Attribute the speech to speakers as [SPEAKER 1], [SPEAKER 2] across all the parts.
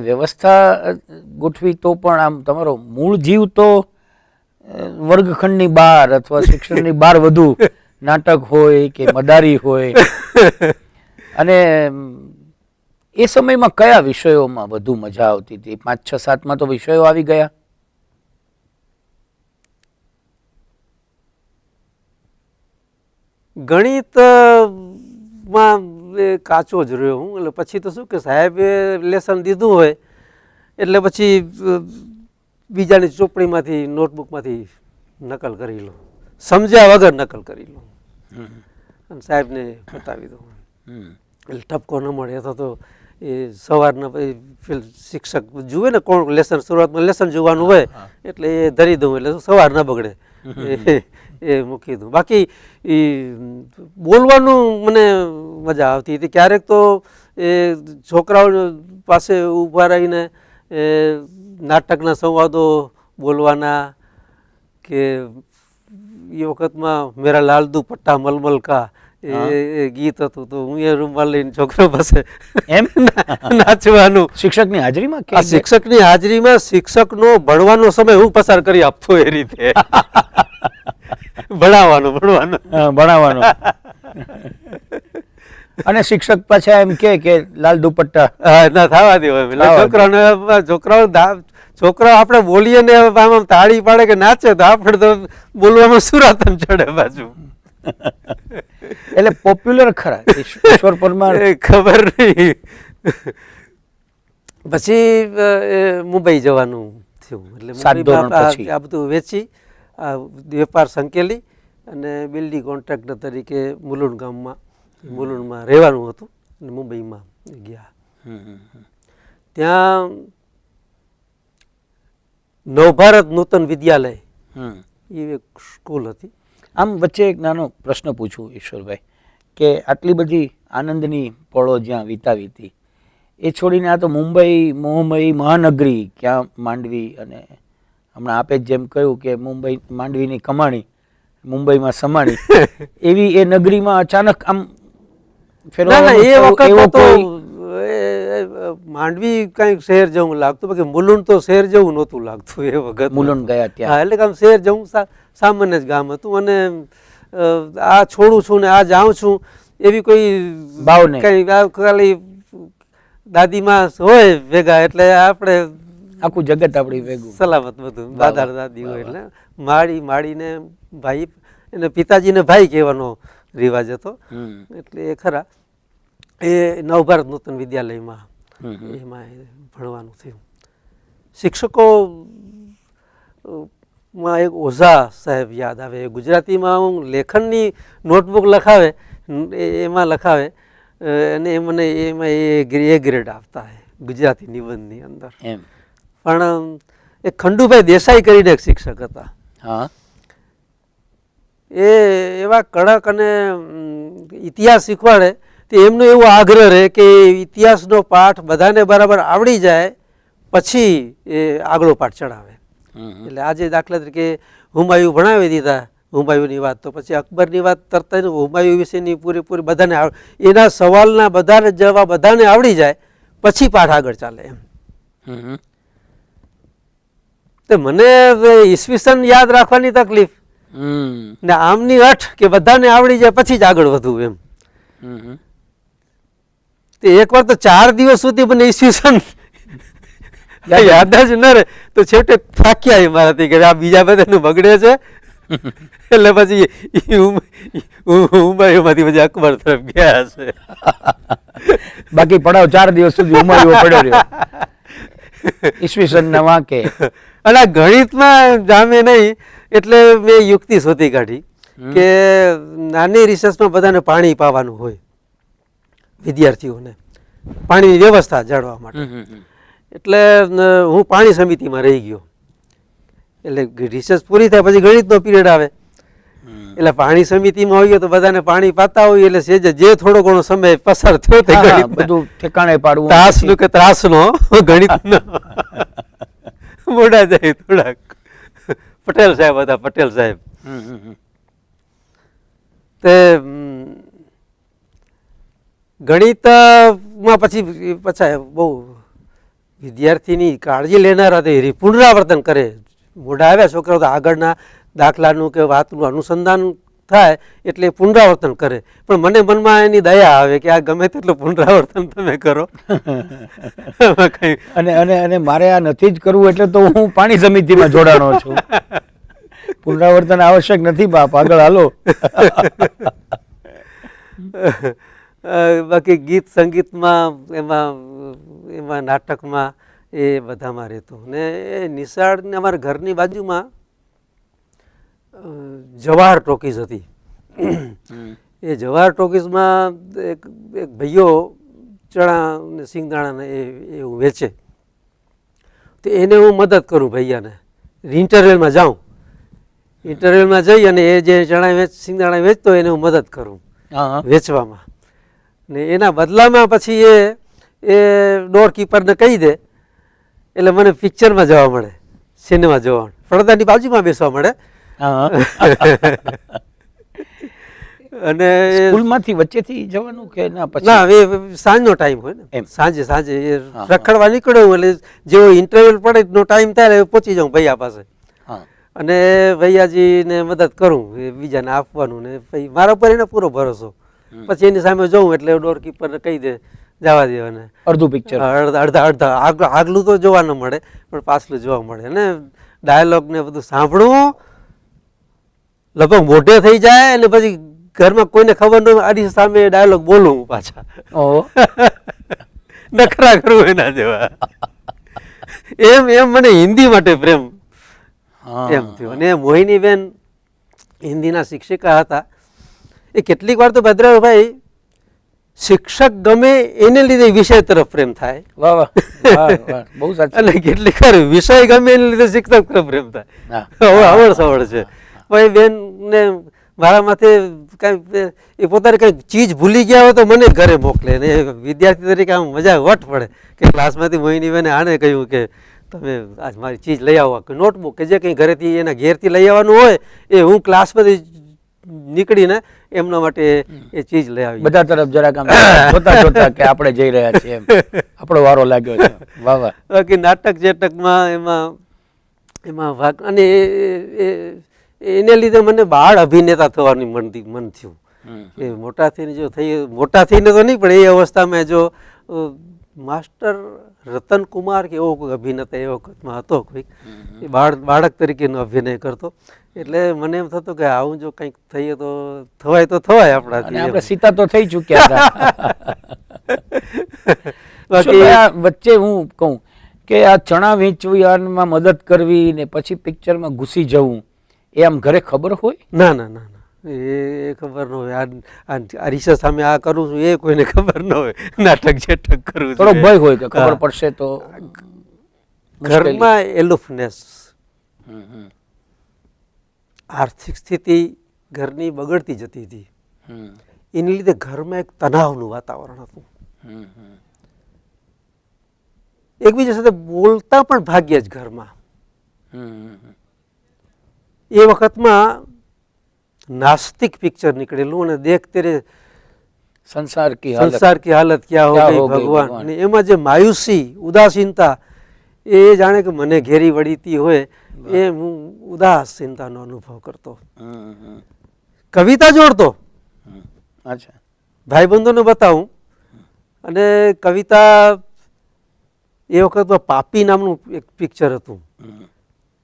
[SPEAKER 1] વ્યવસ્થા ગોઠવી તો પણ આમ તમારો મૂળ જીવ તો વર્ગખંડની બહાર અથવા શિક્ષણની બહાર વધુ નાટક હોય કે મદારી હોય. અને એ સમયમાં કયા વિષયોમાં વધુ મજા આવતી હતી? પાંચ, છ, સાતમાં તો વિષયો આવી ગયા.
[SPEAKER 2] ગણિતમાં કાચો જ રહ્યો હું. એટલે પછી તો શું કે સાહેબે લેસન દીધું હોય એટલે પછી બીજાની ચોપડીમાંથી નોટબુકમાંથી નકલ કરી લો. સમજ્યા વગર નકલ કરી લો. અને સાહેબને બતાવી દઉં. એટલે ટપકો ન મળે. અથવા તો એ સવારના પછી શિક્ષક જુએ ને કોણ લેસન શરૂઆતમાં લેસન જોવાનું હોય એટલે એ ધરી દઉં. એટલે સવાર ના બગડે. એ મૂકી દઉં બાકી એ બોલવાનું મને મજા આવતી હતી. ક્યારેક તો એ છોકરાઓ પાસે ઊભા રહીને એ નાટકના સંવાદો બોલવાના કે એ વખતમાં મેરા લાલદુ પટ્ટા મલમલ કા એ એ ગીત હતું તો હું એ રૂમમાં લઈને છોકરો પાસે
[SPEAKER 1] એમ?
[SPEAKER 2] નાચવાનું.
[SPEAKER 1] શિક્ષકની હાજરીમાં
[SPEAKER 2] આ શિક્ષકની હાજરીમાં શિક્ષકનો ભણવાનો સમય હું પસાર કરી આપતો એ રીતે. ભણાવવાનો ભણવાનો.
[SPEAKER 1] ભણાવવાનો. અને શિક્ષક પાછા એમ કે કે લાલ દુપટ્ટા.
[SPEAKER 2] ના થવા દે હવે. એટલે
[SPEAKER 1] થવા દે.
[SPEAKER 2] છોકરાઓને છોકરાઓ છોકરાઓ આપણે બોલીએ ને આમ આમ તાળી પાડે કે નાચે તો આપણે તો બોલવામાં એમ ચડે બાજુ.
[SPEAKER 1] એટલે પોપ્યુલર ખરા ઈશ- ઈશ્વર પરમાર.
[SPEAKER 2] ખબર નહીં. પછી મુંબઈ જવાનું થયું. એટલે આ- આ બધું વેચી આ વેપાર સંકેલી અને બિલ્ડિંગ કોન્ટ્રાક્ટર તરીકે મુલુંડ ગામમાં, મુલુંડમાં રહેવાનું હતું અને મુંબઈમાં ગયા. ત્યાં નવભારત નૂતન વિદ્યાલય. એ એક સ્કૂલ હતી
[SPEAKER 1] આમ વચ્ચે એક નાનો પ્રશ્ન પૂછું ઈશ્વરભાઈ, કે આટલી બધી આનંદની પળો જ્યાં વિતાવી હતી, એ છોડીને આ તો મુંબઈ મોહમય મહાનગરી ક્યાં માંડવી અને હમણાં આપે જેમ કહ્યું કે મુંબઈ માંડવીની કમાણી મુંબઈમાં સમાણી. એવી એ નગરીમાં અચાનક આમ
[SPEAKER 2] એ વખત તો માંડવી કઈ શહેર જવું લાગતું બાકી મુલુંડ તો શહેર જવું નહોતું લાગતું એ વખત.
[SPEAKER 1] મુલુંડ ગયા ત્યાં.
[SPEAKER 2] એટલે આમ શહેર જવું સામાન્ય જ ગામ હતું અને આ છોડું છું ને આ જાઉં છું એવી કોઈ
[SPEAKER 1] ભાવ નહીં.
[SPEAKER 2] કઈ ખાલી દાદીમાં હોય ભેગા એટલે આપણે
[SPEAKER 1] આખું જગત આપણી ભેગું.
[SPEAKER 2] સલામત બધું. દાદા દાદી હોય એટલે માળી માળીને ભાઈ એને પિતાજીને ભાઈ કહેવાનો રિવાજ હતો. એટલે એ ખરા એ નવભારત નૂતન વિદ્યાલયમાં. એમાં ભણવાનું થયું. શિક્ષકો માં એક ઓઝા સાહેબ યાદ આવે ગુજરાતીમાં હું લેખનની નોટબુક લખાવે એ- એમાં લખાવે અને એ મને એમાં એ એ ગ્રેડ આપતા હે ગુજરાતી નિબંધની અંદર.
[SPEAKER 1] એમ.
[SPEAKER 2] પણ એ ખંડુભાઈ દેસાઈ કરીને એક શિક્ષક હતા
[SPEAKER 1] હા
[SPEAKER 2] એ એવા કડક અને ઇતિહાસ શીખવાડે તો એમનો એવો આગ્રહ રહે કે ઇતિહાસનો પાઠ બધાને બરાબર આવડી જાય પછી એ આગલો પાઠ ચડાવે. એટલે આજે દાખલા તરીકે હુમાયુ ભણાવી દીધા હુમાયુની વાત તો પછી અકબરની વાત તરત જ હુમાયુ વિશેની પૂરેપૂરી બધાને એના સવાલના બધાને જવાબ બધાને આવડી જાય પછી પાઠ આગળ ચાલે એમ. તો મને ઈસવીસન યાદ રાખવાની તકલીફ. ને આમની અઠ કે બધાને આવડી જાય પછી જ આગળ વધવું એમ. તે એકવાર તો ચાર દિવસ સુધી મને ઈસવીસન યાદ જ ન રહે. તો છેવટે થાક્યા એ મારાથી કે આ બીજા બધાનું બગડે છે. એટલે પછી ઉંબાઈમાંથી પછી અકબર તરફ ગયા છે.
[SPEAKER 1] બાકી પડાવ ચાર દિવસ સુધી ઉમાયો પડ્યો રહ્યો. ઈસવીસન ના વાંકે.
[SPEAKER 2] અને ગણિતમાં જામે નહીં એટલે મેં યુક્તિ શોધી કાઢી કે નાની રિસર્ચમાં બધાને પાણી પાવાનું હોય વિદ્યાર્થીઓને પાણીની વ્યવસ્થા જાળવા માટે. એટલે હું પાણી સમિતિમાં રહી ગયો. એટલે રિસર્ચ પૂરી થાય પછી ગણિતનો પીરિયડ આવે. એટલે પાણી સમિતિમાં હોઈએ તો બધાને પાણી પાતા હોય એટલે સેજ જે થોડો ઘણો સમય પસાર થયો તે
[SPEAKER 1] હા,
[SPEAKER 2] ગણિતના.
[SPEAKER 1] બધું ઠેકાણે પાડવું.
[SPEAKER 2] ત્રાસનું કે ત્રાસનો ગણિતનો. મોડા જાય થોડાક. પટેલ સાહેબ હતા પટેલ સાહેબ. તે ગણિત ગણિતમાં પછી પછા બહુ વિદ્યાર્થીની કાળજી લેનારા તે પુનરાવર્તન કરે. મોઢા આવ્યા છોકરાઓ તો આગળના દાખલાનું કે વાતનું અનુસંધાન થાય એટલે પુનરાવર્તન કરે. પણ મને મનમાં એની દયા આવે કે આ ગમે તેટલું પુનરાવર્તન તમે કરો. કંઈ
[SPEAKER 1] અને અને અને મારે આ નથી જ કરવું એટલે તો હું પાણી સમિતિમાં જોડાણો છું. પુનરાવર્તન આવશ્યક નથી બાપ. આગળ હાલો.
[SPEAKER 2] બાકી ગીત સંગીતમાં એમાં એમાં નાટકમાં એ બધામાં રહેતું. ને એ નિશાળને અમારા ઘરની બાજુમાં જવાહર ટોકીઝ હતી. એ જવાહર ટોકીઝમાં એક એક ભાઈઓ ચણા ને સિંગદાણાને એ એવું વેચે. તો એને હું મદદ કરું ભૈયાને ઇન્ટરવેલમાં જાઉં. ઇન્ટરવેલમાં જઈ અને એ જે ચણા વેચ સિંગદાણા વેચતો એને હું મદદ કરું. વેચવામાં. ને એના બદલામાં પછી એ એ ડોર કીપરને કહી દે એટલે મને પિક્ચરમાં જવા મળે સિનેમા જોવા. પડદાની બાજુમાં બેસવા મળે. અને
[SPEAKER 1] સ્કૂલમાંથી વચ્ચેથી જવાનું કે ના પછી?
[SPEAKER 2] ના એ સાંજનો ટાઈમ હોય ને.
[SPEAKER 1] એમ.
[SPEAKER 2] સાંજે સાંજે. રખડવા નીકળ્યો એટલે જેવો ઇન્ટરવ્યુ પડે નો ટાઈમ થાય એટલે પહોંચી જાઉં ભૈયા પાસે. અને ભૈયાજીને મદદ કરું એ બીજાને આપવાનું ને પછી મારા ઉપર એને પૂરો ભરોસો. પછી એની સામે જોઉં એટલે ડોરકીપર કહી દે જવા દેવાને
[SPEAKER 1] અડધું પિક્ચર
[SPEAKER 2] અડધા અડધા અડધા. આગલું તો જોવા ન મળે પણ પાછલું જોવા મળે. અને ડાયલોગ ને બધું સાંભળવું લગભગ મોઢે થઈ જાય અને પછી ઘરમાં કોઈને ખબર ન હોય આની સામે ડાયલોગ બોલું હું પાછા. નખરા કરું એના જેવા. એમ એમ મને હિન્દી માટે પ્રેમ. એમ થયો. અને મોહિનીબેન હિન્દીના શિક્ષિકા હતા. એ કેટલીક વાર તો ભદ્રાભાઈ શિક્ષક ગમે એને લીધે વિષય તરફ પ્રેમ થાય.
[SPEAKER 1] વાહ બહુ સાચું.
[SPEAKER 2] અને કેટલીક વાર વિષય ગમે એને લીધે શિક્ષક તરફ પ્રેમ થાય. હવે આવડ સવડ છે. ભાઈ બેન ને મારા માથે કાંઈ એ પોતાને કંઈક ચીજ ભૂલી ગયા હોય તો મને ઘરે મોકલે ને વિદ્યાર્થી તરીકે આમ મજા વટ પડે કે ક્લાસમાંથી મોહિની બેને આને કહ્યું કે તમે આજ મારી ચીજ લઈ આવો કે નોટબુક કે જે કંઈ ઘરેથી એના ઘેરથી લઈ આવવાનું હોય એ હું ક્લાસમાંથી નીકળીને એમના માટે એ ચીજ લઈ આવી
[SPEAKER 1] બધા તરફ જરાક આમ જોતા જોતા કે આપણે જઈ રહ્યા છીએ એમ. આપણો વારો લાગ્યો છે. વાહ વાહ.
[SPEAKER 2] બાકી નાટક જેટકમાં એમાં એમાં ભાગ અને એ- એને લીધે મને બાળ અભિનેતા થવાની મન મન થયું. એ મોટા થઈને જો થઈ મોટા થઈને તો નહીં પણ એ અવસ્થામાં જો માસ્ટર રતન કુમાર કે એવો કોઈ અભિનેતા એ વખતમાં હતો કોઈક એ બાળ બાળક તરીકેનો અભિનય કરતો. એટલે મને એમ થતું કે આવું જો કંઈક થઈએ તો થવાય તો થવાય
[SPEAKER 1] આપણા
[SPEAKER 2] આપણાથી
[SPEAKER 1] આપણે સીતા તો થઈ ચૂક્યા હતા.
[SPEAKER 2] બાકી
[SPEAKER 1] વચ્ચે હું કહું કે આ ચણા વેચવાનમાં મદદ કરવી ને પછી પિક્ચરમાં ઘૂસી જવું. એ આમ ઘરે ખબર હોય?
[SPEAKER 2] ના ના ના એ ખબર ન હોય. આ- આ આ રીસા સામે આ કરું છું એ કોઈને ખબર ન હોય. નાટક જેટક કરું
[SPEAKER 1] થોડો ભય હોય કે ખબર પડશે તો
[SPEAKER 2] ઘરમાં એલુફનેસ. આર્થિક સ્થિતિ ઘરની બગડતી જતી હતી. એની લીધે ઘરમાં એક તણાવનું વાતાવરણ હતું. એકબીજા સાથે બોલતા પણ ભાગ્યે જ ઘરમાં. એ વખતમાં નાસ્તિક પિક્ચર નીકળેલું અને દેખ તેરે
[SPEAKER 1] સંસાર કી હાલત.
[SPEAKER 2] સંસાર કી હાલત ક્યાં
[SPEAKER 1] હોય
[SPEAKER 2] હો ગઈ ભગવાન? અને એમાં જે માયુસી ઉદાસીનતા એ જાણે કે મને ઘેરી વળીતી હોય એ હું ઉદાસીનતાનો અનુભવ કરતો. કવિતા જોડતો.
[SPEAKER 1] અચ્છા.
[SPEAKER 2] ભાઈબંધોને બતાવું. અને કવિતા એ વખતમાં પાપી નામનું એક પિક્ચર હતું.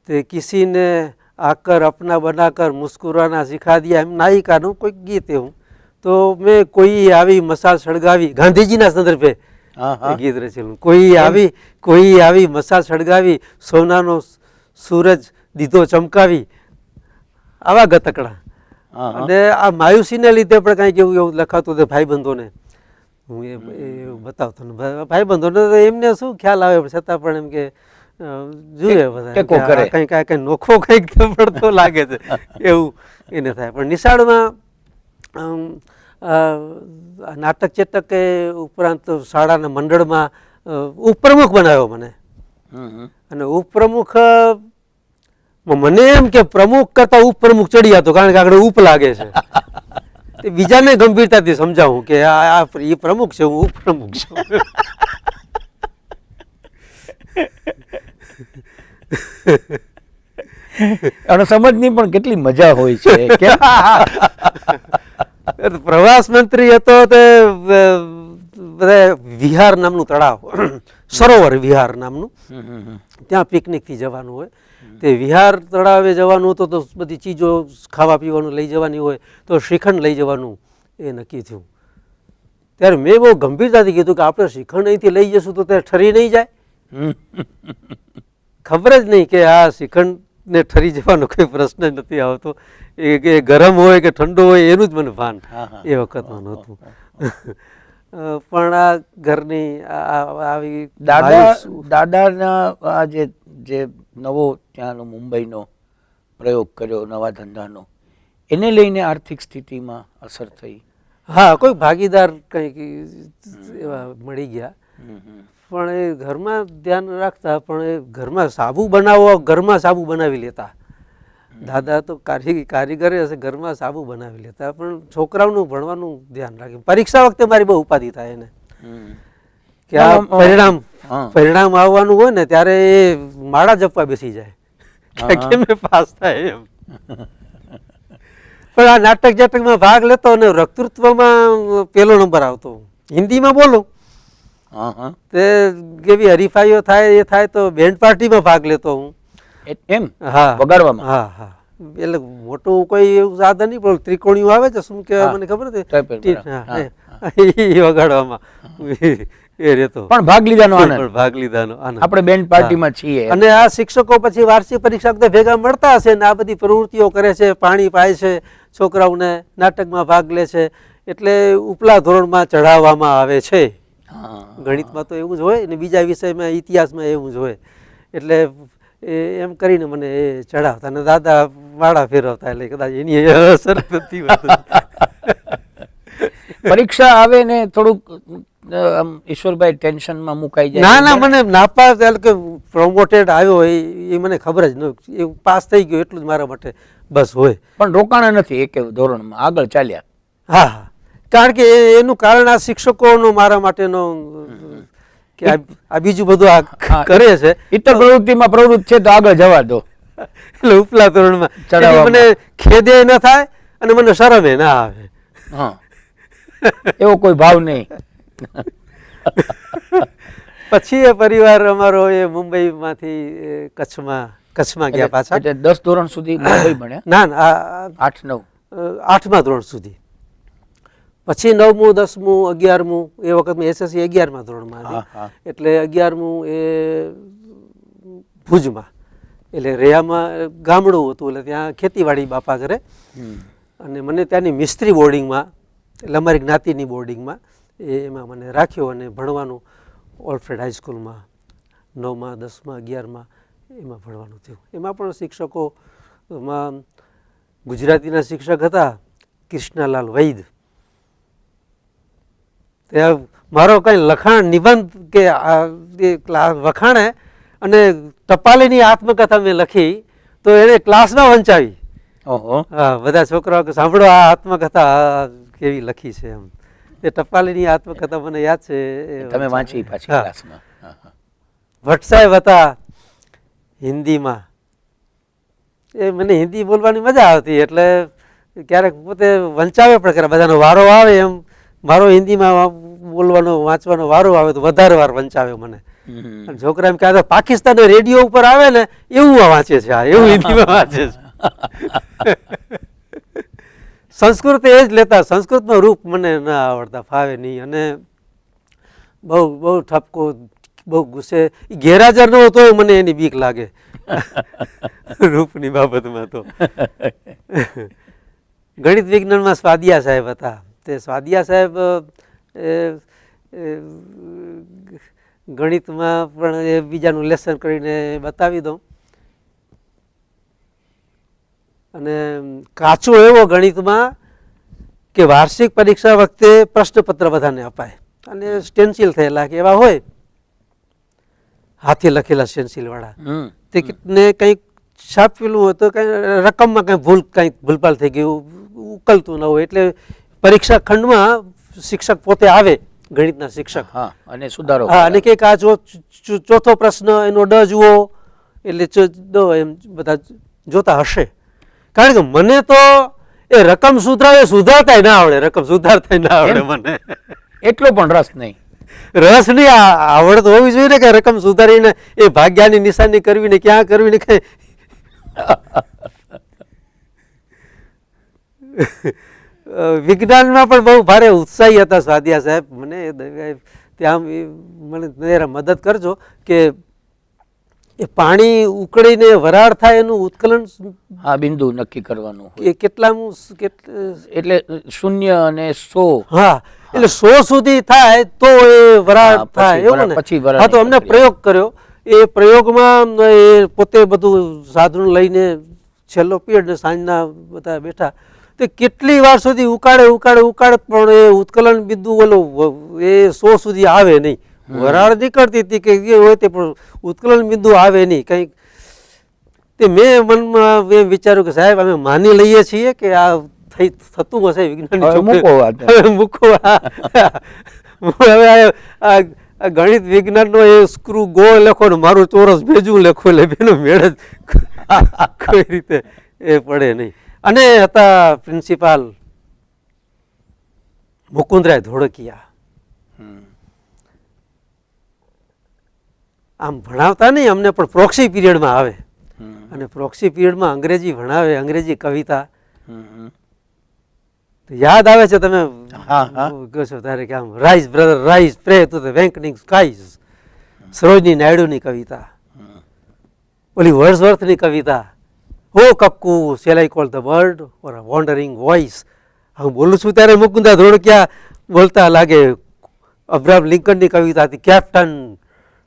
[SPEAKER 2] તે કિસીને આકર અપના બનાકર મુસ્કુરાના શીખા દિયા એમ નાયિકાનું કોઈક ગીત એવું. તો મેં કોઈ આવી મસાલ સળગાવી ગાંધીજીના સંદર્ભે ગીત રચેલું. કોઈ આવી કોઈ આવી મસાલ સળગાવી સોનાનો સૂરજ દીધો ચમકાવી આવા ગતકડા. અને આ માયુસીને લીધે પણ કાંઈક એવું એવું લખાતું હતું ભાઈબંધોને. હું એ બતાવતો ભાઈબંધોને તો એમને શું ખ્યાલ આવે? છતાં પણ એમ કે અ, જોઈએ બધા. કંઈક આ નોખો કંઈક પડતો લાગે છે. એવું એને થાય. પણ નિશાળમાં નાટક ચેતકે ઉપરાંત શાળાના મંડળમાં ઉપપ્રમુખ બનાવ્યો મને. અને ઉપપ્રમુખ મને એમ કે પ્રમુખ કરતા ઉપપ્રમુખ ચડી જતો કારણ કે આગળ ઉપ લાગે છે. તે બીજાને ગંભીરતાથી સમજાવું કે આ આ એ પ્રમુખ છે હું ઉપપ્રમુખ છું.
[SPEAKER 1] અને સમજની પણ કેટલી મજા હોય છે
[SPEAKER 2] પ્રવાસ મંત્રી હતો તે વિહાર નામનું તળાવ સરોવર વિહાર નામનું. ત્યાં પિકનિકથી જવાનું હોય. તે વિહાર તળાવે જવાનું હતું તો બધી ચીજો ખાવા પીવાનું લઈ જવાની હોય તો શ્રીખંડ લઈ જવાનું એ નક્કી થયું. ત્યારે મેં બહુ ગંભીરતાથી કીધું કે આપણે શ્રીખંડ અહીંથી લઈ જશું તો તે ઠરી નહીં જાય. ખબર જ નહીં કે આ શ્રીખંડને ઠરી જવાનો કોઈ પ્રશ્ન જ નથી આવતો. એ કે ગરમ હોય કે ઠંડુ હોય એનું જ મને ભાન. એ વખતમાં નહોતું. પણ આ ઘરની આવી
[SPEAKER 1] દાદા દાદાના આ જે જે નવો ત્યાંનો મુંબઈનો પ્રયોગ કર્યો નવા ધંધાનો એને લઈને આર્થિક સ્થિતિમાં અસર થઈ?
[SPEAKER 2] હા કોઈ ભાગીદાર કંઈક એવા મળી ગયા. પણ એ ઘરમાં ધ્યાન રાખતા પણ એ ઘરમાં સાબુ બનાવવા ઘરમાં સાબુ બનાવી લેતા. દાદા તો કારી કારીગરે હશે ઘરમાં સાબુ બનાવી લેતા પણ છોકરાઓનું ભણવાનું ધ્યાન રાખે. પરીક્ષા વખતે મારી બહુ ઉપાધિ થાય એને. કે આ પરિણામ પરિણામ આવવાનું હોય ને ત્યારે એ માળા જપવા બેસી જાય. કે કેમ પાસ થાય એમ. પણ આ નાટક જાટકમાં ભાગ લેતો અને વક્તૃત્વમાં પેલો નંબર આવતો. હિન્દીમાં બોલું. તે કેવી હરીફાઈઓ થાય એ થાય તો બેન્ડ પાર્ટીમાં ભાગ લેતો હું.
[SPEAKER 1] એમ?
[SPEAKER 2] હા.
[SPEAKER 1] વગાડવામાં?
[SPEAKER 2] હા હા. એટલે મોટું કોઈ એવું સાધન નહીં પણ ત્રિકોણીયું આવે છે શું કહેવાય મને ખબર નથી. એ વગાડવામાં. એ રહેતો.
[SPEAKER 1] પણ ભાગ લીધાનો આનંદ.
[SPEAKER 2] પણ ભાગ લીધાનો આનંદ.
[SPEAKER 1] આપણે બેન્ડ પાર્ટીમાં છીએ.
[SPEAKER 2] અને આ શિક્ષકો પછી વાર્ષિક પરીક્ષા વખતે ભેગા મળતા હશે ને આ બધી પ્રવૃત્તિઓ કરે છે પાણી પાય છે છોકરાઓને નાટકમાં ભાગ લે છે એટલે ઉપલા ધોરણમાં ચઢાવવામાં આવે છે. ગણિતમાં તો એવું જ હોય ને બીજા વિષયમાં ઇતિહાસમાં એવું જ હોય. એટલે એમ કરીને મને એ ચડાવતા અને દાદા વાળા ફેરવતા એટલે કદાચ એની અસર નથી
[SPEAKER 1] પરીક્ષા આવે ને થોડુંક આમ ઈશ્વરભાઈ ટેન્શનમાં મુકાઈ જાય.
[SPEAKER 2] ના ના મને નાપાસ એટલે કે પ્રોમોટેડ આવ્યો એ એ મને ખબર જ ન એ પાસ થઈ ગયો એટલું જ મારા માટે બસ હોય.
[SPEAKER 1] પણ રોકાણ નથી એક ધોરણમાં. આગળ ચાલ્યા.
[SPEAKER 2] હા હા. કારણ કે એનું કારણ આ શિક્ષકોનો મારા માટેનો કે આ બીજું બધું આ કરે છે.
[SPEAKER 1] ઇતર પ્રવૃત્તિમાં પ્રવૃત્ત છે તો આગળ જવા દો.
[SPEAKER 2] એટલે ઉપલા ધોરણમાં. ચડાવવા મને ખેદે ન થાય અને મને શરમે ના આવે.
[SPEAKER 1] હા. એવો કોઈ ભાવ નહીં.
[SPEAKER 2] પછી એ પરિવાર અમારો એ મુંબઈમાંથી કચ્છમાં કચ્છમાં ગયા પાછા.
[SPEAKER 1] એટલે દસ ધોરણ સુધી મુંબઈ ભણ્યા
[SPEAKER 2] ના ના
[SPEAKER 1] આઠ નવ?
[SPEAKER 2] આઠમા ધોરણ સુધી. પછી નવમું દસમું અગિયારમું એ વખત મેં એસએસસી અગિયારમાં ધોરણમાં હતી એટલે અગિયારમું એ ભુજમાં. એટલે રેયામાં ગામડું હતું એટલે ત્યાં ખેતીવાડી બાપા કરે. અને મને ત્યાંની મિસ્ત્રી બોર્ડિંગમાં એટલે અમારી જ્ઞાતિની બોર્ડિંગમાં એ એમાં મને રાખ્યો અને ભણવાનું ઓલ્ફ્રેડ હાઈસ્કૂલમાં નવમાં દસમાં અગિયારમાં એમાં ભણવાનું થયું. એમાં પણ શિક્ષકોમાં ગુજરાતીના શિક્ષક હતા કૃષ્ણલાલ વૈદ. ત્યાં મારો કંઈ લખાણ નિબંધ કે વખાણે અને ટપાલીની આત્મકથા મેં લખી તો એને ક્લાસમાં વંચાવી.
[SPEAKER 1] ઓહો.
[SPEAKER 2] હા બધા છોકરાઓ કે સાંભળો આ આત્મકથા કેવી લખી છે એમ. એ ટપાલીની આત્મકથા મને યાદ છે
[SPEAKER 1] તમે વાંચી પાછી. ક્લાસમાં.
[SPEAKER 2] ભટ્ટ સાહેબ હતા હિન્દીમાં. એ મને હિન્દી બોલવાની મજા આવતી એટલે ક્યારેક પોતે વંચાવે પણ ખરા બધાનો વારો આવે એમ. મારો હિન્દીમાં બોલવાનો વાંચવાનો વારો આવે તો વધારે વાર વંચાવે મને. છોકરા એમ કહેતા પાકિસ્તાન રેડિયો ઉપર આવે ને એવું વાંચે છે આ એવું હિન્દીમાં વાંચે છે. સંસ્કૃત એ જ લેતા સંસ્કૃતનો રૂપ મને ના આવડતા ફાવે નહીં. અને બહુ બહુ ઠપકો બહુ ગુસ્સે. ગેરહાજર ન હતો મને એની બીક લાગે. રૂપની બાબતમાં તો. ગણિત વિજ્ઞાનમાં સ્વાદિયા સાહેબ હતા. તે સ્વાદિયા સાહેબ ગણિતમાં પણ એ બીજાનું લેસન કરીને બતાવી દઉં. અને કાચો એવો ગણિતમાં કે વાર્ષિક પરીક્ષા વખતે પ્રશ્નપત્ર બધાને અપાય. અને સ્ટેન્સિલ થયેલા કે એવા હોય. હાથે લખેલા સ્ટેન્સિલવાળા. ને કંઈક છાપેલું હોય તો કંઈ રકમમાં કંઈ ભૂલ કંઈક ભૂલભાલ થઈ ગયું ઉકલતું ન હોય. એટલે પરીક્ષા ખંડમાં શિક્ષક પોતે આવે ગણિતના શિક્ષક.
[SPEAKER 1] હા અને સુધારો
[SPEAKER 2] હા અને કંઈક આ જો ચોથો પ્રશ્ન એનો ડ જુઓ એટલે ડ એમ બધા જોતા હશે. કારણ કે મને તો એ રકમ સુધરાવે સુધારતાય ના આવડે રકમ સુધારતાય ના આવડે મને.
[SPEAKER 1] એટલો પણ રસ નહીં.
[SPEAKER 2] રસ નહીં આ- આવડત હોવી જોઈએ ને કે રકમ સુધારીને એ ભાગ્યાની નિશાની કરવી ને ક્યાં કરવી ને કઈ વિજ્ઞાનમાં પણ બહુ ભારે ઉત્સાહી હતા સ્વાદિયા સાહેબ. મને ત્યાં મને જરા મદદ કરજો કે એ પાણી ઉકળીને વરાળ થાય એનું ઉત્કલન
[SPEAKER 1] હા બિંદુ નક્કી કરવાનું
[SPEAKER 2] એ કેટલામું
[SPEAKER 1] એટલે શૂન્ય અને સો.
[SPEAKER 2] હા એટલે સો સુધી થાય તો એ વરાળ થાય એવું ને?
[SPEAKER 1] પછી
[SPEAKER 2] હા તો અમને પ્રયોગ કર્યો. એ પ્રયોગમાં એ પોતે બધું સાધન લઈને છેલ્લો પીરિયડ ને સાંજના બધા બેઠા. તે કેટલી વાર સુધી ઉકાળે ઉકાળે ઉકાળે પણ એ ઉત્કલન બિંદુ ઓલો એ સો સુધી આવે નહીં. વરાળ નીકળતી હતી કે એ હોય તે પણ ઉત્કલન બિંદુ આવે નહીં. કંઈક તે મેં મનમાં એમ વિચાર્યું કે સાહેબ અમે માની લઈએ છીએ કે આ થઈ થતું હશે
[SPEAKER 1] વિજ્ઞાન મૂકો.
[SPEAKER 2] હવે ગણિત વિજ્ઞાનનો એ સ્ક્રૂ ગો લખો ને મારું ચોરસ ભેજું લખો એટલે બેનો મેળ જ કોઈ રીતે એ પડે નહીં. અને હતા પ્રિન્સિપાલ મુકુંદરાય ધોળકિયા. આમ ભણાવતા નહીં અમને પણ પ્રોક્સી પીરિયડમાં આવે. અને પ્રોક્સી પીરિયડમાં અંગ્રેજી ભણાવે અંગ્રેજી કવિતા. યાદ આવે છે તમે. કહો છો ત્યારે કે આમ rise brother rise pray to the wakening skies Sarojini નાયડુની કવિતા. ઓલી વર્ડસવર્થની કવિતા. O cuckoo shall I call the bird or a wandering voice હું બોલું છું ત્યારે મુકુંદા ધોળકિયા બોલતા લાગે અબ્રાહમ લિંકનની કવિતા હતી કેપ્ટન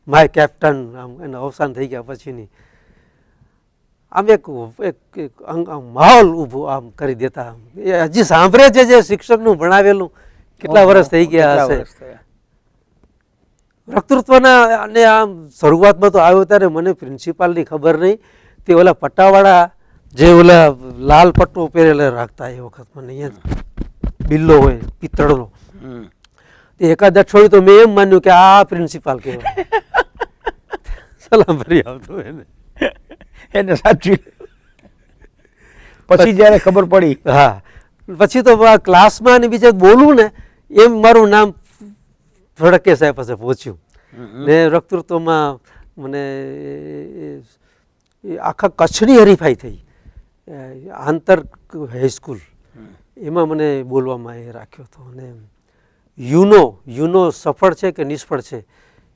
[SPEAKER 2] માય કેપ્ટન. આમ એના અવસાન થઈ ગયા પછીની. આમ એક એક માહોલ ઊભો આમ કરી દેતા. એ હજી સાંભળે છે જે શિક્ષકનું ભણાવેલું. કેટલા વર્ષ થઈ ગયા હશે. વક્તૃત્વના અને આમ શરૂઆતમાં તો આવ્યો ત્યારે મને પ્રિન્સિપાલની ખબર નહીં. તે ઓલા પટ્ટાવાળા જે ઓલા લાલ પટ્ટો પહેરેલા રાખતા એ વખત મને અહીંયા બિલ્લો હોય પિત્તળનો તે એકાદ અઠવાડિયું તો મેં એમ માન્યું કે આ પ્રિન્સિપાલ કહેવાય. સલામ ભરી આવતો એને.
[SPEAKER 1] એને સાચવી પછી જ્યારે ખબર પડી.
[SPEAKER 2] હા. પછી તો ક્લાસમાં ને બીજે બોલું ને એમ મારું નામ ફડકે સાહેબ પાસે પહોંચ્યું. ને વક્તૃત્વમાં મને આખા કચ્છની હરીફાઈ થઈ. આંતર હાઈસ્કૂલ એમાં મને બોલવામાં એ રાખ્યો હતો અને યુનો યુનો સફળ છે કે નિષ્ફળ છે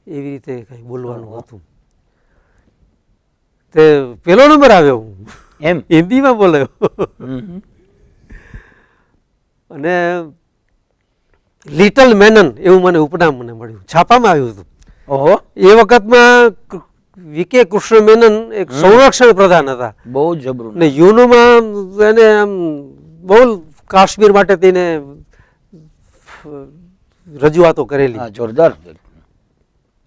[SPEAKER 2] એવી રીતે કંઈ બોલવાનું હતું. તે પેલો નંબર આવ્યો હું.
[SPEAKER 1] એમ?
[SPEAKER 2] હિન્દીમાં બોલ્યો. અને લિટલ મેનન એવું મને ઉપનામ મને મળ્યું. છાપામાં આવ્યું હતું.
[SPEAKER 1] ઓહો.
[SPEAKER 2] એ વખતમાં વિકે કૃષ્ણ મેનન એક સંરક્ષણ પ્રધાન હતા.
[SPEAKER 1] બહુ જબરું
[SPEAKER 2] ને યુનોમાં એને આમ બહુ કાશ્મીર માટે તેને રજૂઆતો કરેલી.
[SPEAKER 1] જોરદાર.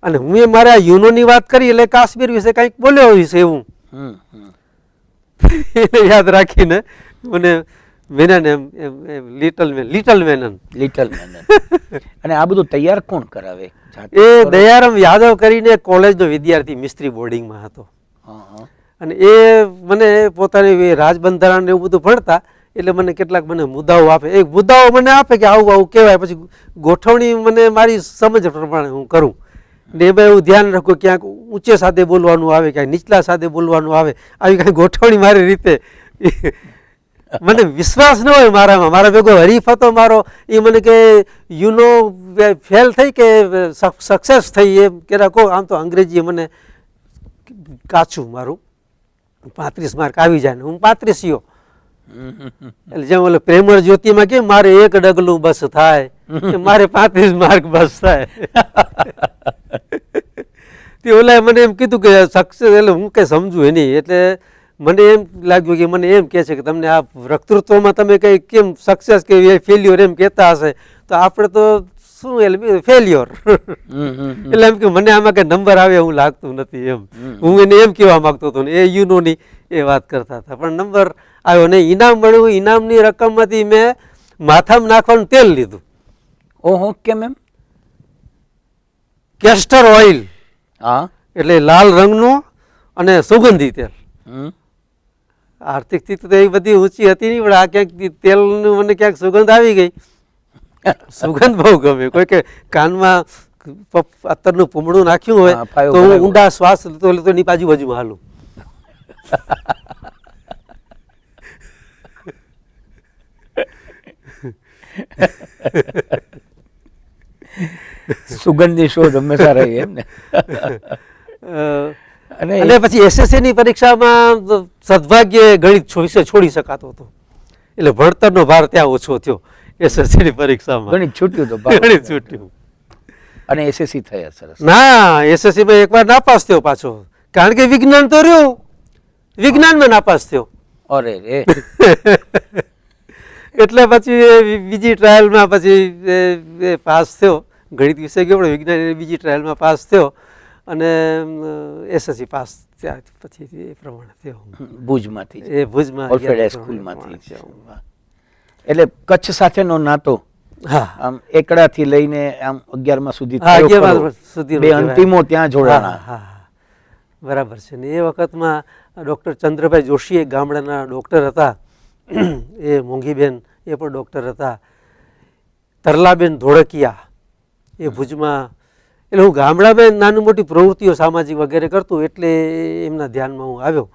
[SPEAKER 2] અને હું એ આ યુનોની વાત કરી એટલે કાશ્મીર વિશે કંઈક બોલ્યો હશે એવું. એને યાદ રાખીને મને મેનન એમ એમ little man little Menon
[SPEAKER 1] little Menon અને આ બધું તૈયાર કોણ કરાવે?
[SPEAKER 2] એ? દયારામ યાદવ કરીને કોલેજનો વિદ્યાર્થી મિસ્ત્રી બોર્ડિંગમાં હતો. અને એ મને પોતાની રાજબંધારણ ને એવું બધું ભણતા એટલે મને કેટલાક મને મુદ્દાઓ આપે. એ મુદ્દાઓ મને આપે કે આવું આવું કહેવાય. પછી ગોઠવણી મને મારી સમજ પ્રમાણે હું કરું. ને એમાં એવું ધ્યાન રાખું ક્યાંક ઊંચે સાથે બોલવાનું આવે ક્યાંક નીચલા સાથે બોલવાનું આવે. આવી કાંઈ ગોઠવણી મારી રીતે મને વિશ્વાસ ન હોય મારામાં. મારા ભેગો હરીફ હતો મારો. એ મને કે યુ નો ફેલ થઈ કે સક્સેસ થઈ? એમ કે, રાખો, આમ તો અંગ્રેજી મને કાચું મારું. પાંત્રીસ માર્ક આવી જાય ને હું પાંત્રીસીઓ. એટલે જેમ ઓલે પ્રેમળ જ્યોતિમાં કે, મારે એક ડગલું બસ થાય. મારે પાંત્રીસ માર્ક બસ થાય. તે ઓલા મને એમ કીધું કે સક્સેસ એટલે હું કંઈ સમજુ એ નહીં. એટલે મને એમ લાગ્યું કે મને એમ કહે છે કે તમને આ વક્તૃત્વમાં તમે કંઈ કેમ સક્સેસ કે ફેલ્યોર એમ કહેતા હશે? તો આપણે તો શું એટલે ફેલ્યોર. એટલે એમ કે મને આમાં કંઈ નંબર આવે એવું લાગતું નથી એમ. હું એને એમ કહેવા માગતો હતો ને એ યુનોની એ વાત કરતા હતા. પણ નંબર આવ્યો ને ઇનામ મળ્યું. ઇનામની રકમમાંથી મેં માથામાં નાખવાનું તેલ લીધું.
[SPEAKER 1] ઓહો કેમ એમ?
[SPEAKER 2] કેસ્ટર ઓઇલ
[SPEAKER 1] હા.
[SPEAKER 2] એટલે લાલ રંગનું અને સુગંધી તેલ.
[SPEAKER 1] હમ.
[SPEAKER 2] આર્થિક સ્થિતિ તો એ બધી ઊંચી હતી નહીં પણ આ ક્યાંક તેલનું મને ક્યાંક સુગંધ આવી ગઈ. સુગંધ બહુ ગમે કોઈ કે કાનમાં અત્તરનું પૂમડું નાખ્યું હોય તો હું ઊંડા શ્વાસ લેતો લેતો એની બાજુ બાજુમાં હાલું.
[SPEAKER 1] સુગંધની શોધ હંમેશા રહી એમ ને. અને
[SPEAKER 2] પછી એસએસસી ની પરીક્ષામાં સદભાગ્યે ગણિત વિષય છોડી શકાતો હતો. એટલે ભણતરનો ભાર ત્યાં ઓછો થયો એસએસસી ની પરીક્ષામાં.
[SPEAKER 1] ગણિત છૂટ્યું તો
[SPEAKER 2] ગણિત છૂટ્યું.
[SPEAKER 1] અને એસએસસી થયા સરસ.
[SPEAKER 2] ના એસએસસી માં એકવાર નાપાસ થયો પાછો. કારણ કે વિજ્ઞાન તો રહ્યું. વિજ્ઞાનમાં નાપાસ થયો.
[SPEAKER 1] અરે રે.
[SPEAKER 2] એટલે પછી બીજી ટ્રાયલમાં પછી પાસ થયો. ગણિત વિષય ગયો પણ વિજ્ઞાન બીજી ટ્રાયલમાં પાસ થયો. અને એસએસસી પાસ ત્યાં પછી એ પ્રમાણે થયો
[SPEAKER 1] ભુજમાંથી
[SPEAKER 2] એ ભુજમાં
[SPEAKER 1] ઓલફેડ
[SPEAKER 2] થયો.
[SPEAKER 1] એટલે કચ્છ સાથેનો નાતો
[SPEAKER 2] હા.
[SPEAKER 1] આમ એકડાથી લઈને આમ અગિયારમાં સુધી.
[SPEAKER 2] સુધીનો
[SPEAKER 1] બે અંતિમો ત્યાં જોડાણા.
[SPEAKER 2] હા, હા. બરાબર છે. ને એ વખતમાં ડૉક્ટર ચંદ્રભાઈ જોશી એક ગામડાના ડૉક્ટર હતા. એ મોંઘીબેન એ પણ ડૉક્ટર હતા. તરલાબેન ધોળકિયા એ ભુજમાં એટલે હું ગામડામાં નાની મોટી પ્રવૃત્તિઓ સામાજિક વગેરે કરતો એટલે એમના ધ્યાનમાં હું આવ્યો.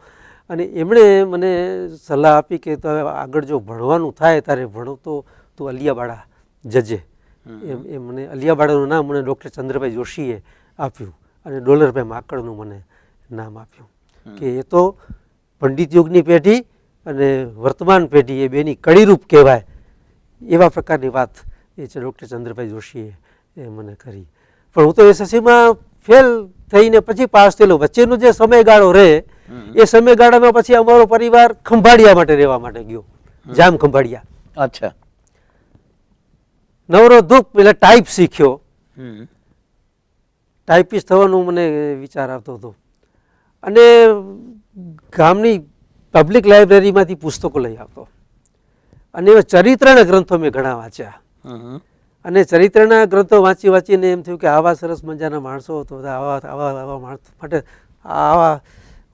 [SPEAKER 2] અને એમણે મને સલાહ આપી કે આગળ જો ભણવાનું થાય તારે ભણો તો તું અલિયાબાડા જજે. એમ એ મને અલિયાબાડાનું નામ મને ડૉક્ટર ચંદ્રભાઈ જોશીએ આપ્યું અને ડોલરભાઈ માકડનું મને નામ આપ્યું. કે એ તો પંડિત યુગની પેઢી અને વર્તમાન પેઢી એ બેની કડીરૂપ કહેવાય એવા પ્રકારની વાત એ છે ડૉક્ટર ચંદ્રભાઈ જોશીએ એ મને કરી. પણ હું તો એસએસસીમાં ફેલ થઈને પછી પાસ થયેલો. વચ્ચેનો જે સમયગાળો રહે એ સમયગાળામાં પછી અમારો પરિવાર ખંભાળિયા માટે રહેવા માટે ગયો. જામ ખંભાળિયા.
[SPEAKER 1] અચ્છા.
[SPEAKER 2] નવરો દુઃખ એટલે ટાઈપ શીખ્યો. ટાઈપિસ્ટ થવાનો મને વિચાર આવતો હતો. અને ગામની પબ્લિક લાઇબ્રેરીમાંથી પુસ્તકો લઈ આવતો. અને એવા ચરિત્રના ગ્રંથો મેં ઘણા વાંચ્યા. અને ચરિત્રના ગ્રંથો વાંચી વાંચીને એમ થયું કે આવા સરસ મજાના માણસો તો બધા આવા આવા આવા માણસો માટે આવા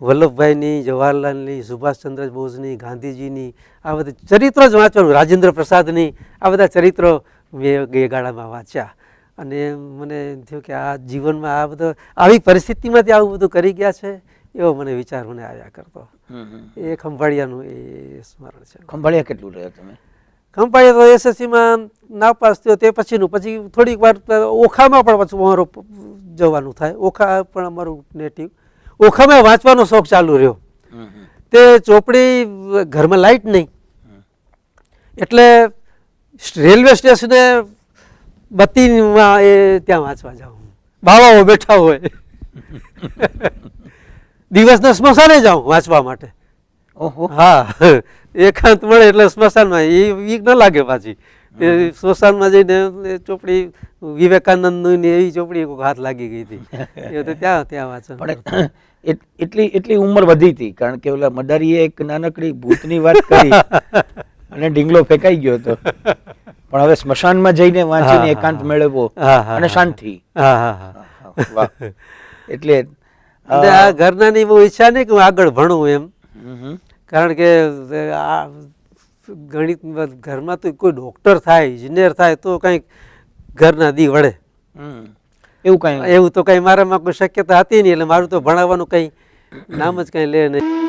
[SPEAKER 2] વલ્લભભાઈની જવાહરલાલની સુભાષચંદ્ર બોઝની ગાંધીજીની આ બધા ચરિત્રો જ વાંચવાનું રાજેન્દ્ર પ્રસાદની આ બધા ચરિત્રો મેં ગાળામાં વાંચ્યા. અને મને એમ થયું કે આ જીવનમાં આ બધો આવી પરિસ્થિતિમાંથી આવું બધું કરી ગયા છે એવો મને વિચાર મને આવ્યા કરતો. એ ખંભાળિયાનું એ સ્મરણ છે.
[SPEAKER 1] ખંભાળિયા કેટલું રહ્યો તમે?
[SPEAKER 2] કંપાઈએ તો એસએસસીમાં નાપાસ થયો તે પછીનું. પછી થોડીક વાર ઓખામાં પણ પછી અમારો જવાનું થાય. ઓખા પણ અમારું નેટિવ ઓખામાં વાંચવાનો શોખ ચાલુ રહ્યો. તે ચોપડી ઘરમાં લાઇટ નહીં. એટલે રેલવે સ્ટેશને બત્તીમાં એ ત્યાં વાંચવા જાઉં બાવાઓ બેઠા હોય. દિવસના સ્મશાને જાઉં વાંચવા માટે. હા એકાંત મળે એટલે સ્મશાનમાં એ વીક ન લાગે પાછી. એ સ્મશાનમાં જઈને ચોપડી વિવેકાનંદની ને એવી ચોપડી હાથ લાગી ગઈ હતી. એ તો ત્યાં ત્યાં વાંચન
[SPEAKER 1] પણ એટ- એટલી એટલી ઉંમર વધી હતી કારણ કે ઓલા મદારીએ એક નાનકડી ભૂતની વાત કરી અને ઢીંગલો ફેંકાઈ ગયો હતો. પણ હવે સ્મશાનમાં જઈને વાંચીને એકાંત. મેળવવો અને શાંતિ.
[SPEAKER 2] હા હા હા.
[SPEAKER 1] એટલે
[SPEAKER 2] આ ઘરનાની બહુ ઈચ્છા નહીં કે હું આગળ ભણું એમ. કારણ કે આ ગણિત ઘરમાં તો કોઈ ડૉક્ટર થાય ઇજનેર થાય તો કંઈક ઘરના દી વળે.
[SPEAKER 1] એવું કંઈ
[SPEAKER 2] એવું તો કંઈ મારામાં કોઈ શક્યતા હતી નહીં એટલે મારું તો ભણાવવાનું કંઈ નામ જ કંઈ લે નહીં